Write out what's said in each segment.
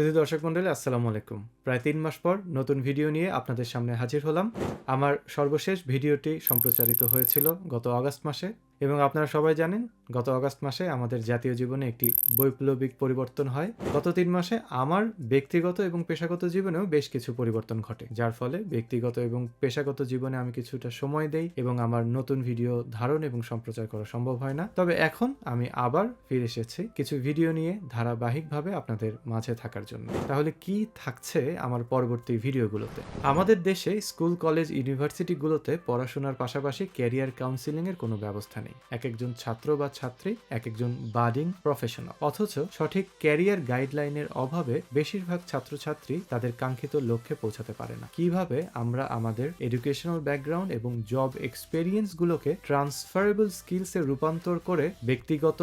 শুধু দর্শক মন্ডলী আসসালামু আলাইকুম। প্রায় তিন মাস পর নতুন ভিডিও নিয়ে আপনাদের সামনে হাজির হলাম। আমার সর্বশেষ ভিডিওটি সম্প্রচারিত হয়েছিল গত আগস্ট মাসে এবং আপনারা সবাই জানেন, গত আগস্ট মাসে আমাদের জাতীয় জীবনে একটি বৈপ্লবিক পরিবর্তন হয়। গত তিন মাসে আমার ব্যক্তিগত এবং পেশাগত জীবনেও বেশ কিছু পরিবর্তন ঘটে, যার ফলে ব্যক্তিগত এবং পেশাগত জীবনে আমি কিছুটা সময় দেই এবং আমার নতুন ভিডিও ধারণ এবং সম্প্রচার করা সম্ভব হয় না। তবে এখন আমি আবার ফিরে এসেছি। কিছু ভিডিও নিয়ে ধারাবাহিকভাবে আপনাদের মাঝে থাকার জন্য। তাহলে কি থাকছে আমার পরবর্তী ভিডিওগুলোতে? আমাদের দেশে স্কুল, কলেজ, ইউনিভার্সিটিগুলোতে পড়াশোনার পাশাপাশি ক্যারিয়ার কাউন্সিলিং এর কোনো ব্যবস্থা নেই। এক একজন ছাত্র বা ছাত্রী এক একজন বাডিং প্রফেশনাল। অথচ সঠিক ক্যারিয়ার গাইডলাইনের অভাবে বেশিরভাগ ছাত্রছাত্রী তাদের কাঙ্ক্ষিত লক্ষ্যে পৌঁছাতে পারে না। কীভাবে আমরা আমাদের এডুকেশনাল ব্যাকগ্রাউন্ড এবং জব এক্সপেরিয়েন্স গুলোকে ট্রান্সফারেবল স্কিলসে রূপান্তর করে ব্যক্তিগত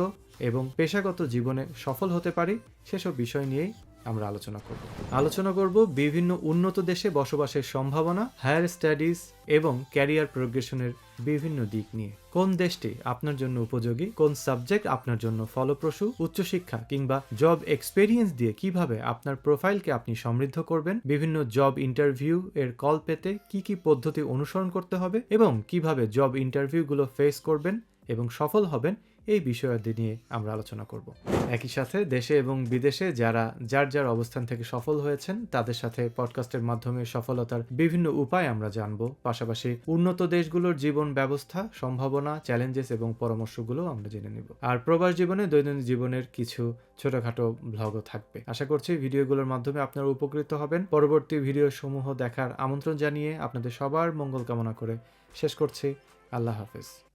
এবং পেশাগত জীবনে সফল হতে পারি, সেসব বিষয় নিয়েই আমরা আলোচনা করব। আলোচনা করব বিভিন্ন উন্নত দেশে বসবাসের সম্ভাবনা হায়ার স্টাডিজ এবং ক্যারিয়ার প্রোগ্রেশনের বিভিন্ন দিক নিয়ে। কোন দেশটি আপনার জন্য উপযোগী? কোন সাবজেক্ট আপনার জন্য ফলপ্রসূ? উচ্চশিক্ষা কিংবা জব এক্সপেরিয়েন্স দিয়ে কীভাবে আপনার প্রোফাইলকে আপনি সমৃদ্ধ করবেন? বিভিন্ন জব ইন্টারভিউ এর কল পেতে কি কি পদ্ধতি অনুসরণ করতে হবে এবং কীভাবে জব ইন্টারভিউগুলো ফেস করবেন? এবং সফল হবেন এই বিষয়াদি নিয়ে আমরা আলোচনা করব। একই সাথে দেশে এবং বিদেশে যারা, যার যার অবস্থান থেকে সফল হয়েছেন, তাদের সাথে পডকাস্টের মাধ্যমে সফলতার বিভিন্ন উপায় আমরা জানব। পাশাপাশি উন্নত দেশগুলোর জীবন ব্যবস্থা, সম্ভাবনা চ্যালেঞ্জেস এবং পরামর্শগুলো আমরা জেনে নিব। আর প্রবাস জীবনে দৈনন্দিন জীবনের কিছু ছোটখাটো ভ্লগও থাকবে। আশা করছি ভিডিওগুলোর মাধ্যমে আপনারা উপকৃত হবেন। পরবর্তী ভিডিও সমূহ দেখার আমন্ত্রণ জানিয়ে আপনাদের সবার মঙ্গল কামনা করে শেষ করছি। আল্লাহ হাফেজ।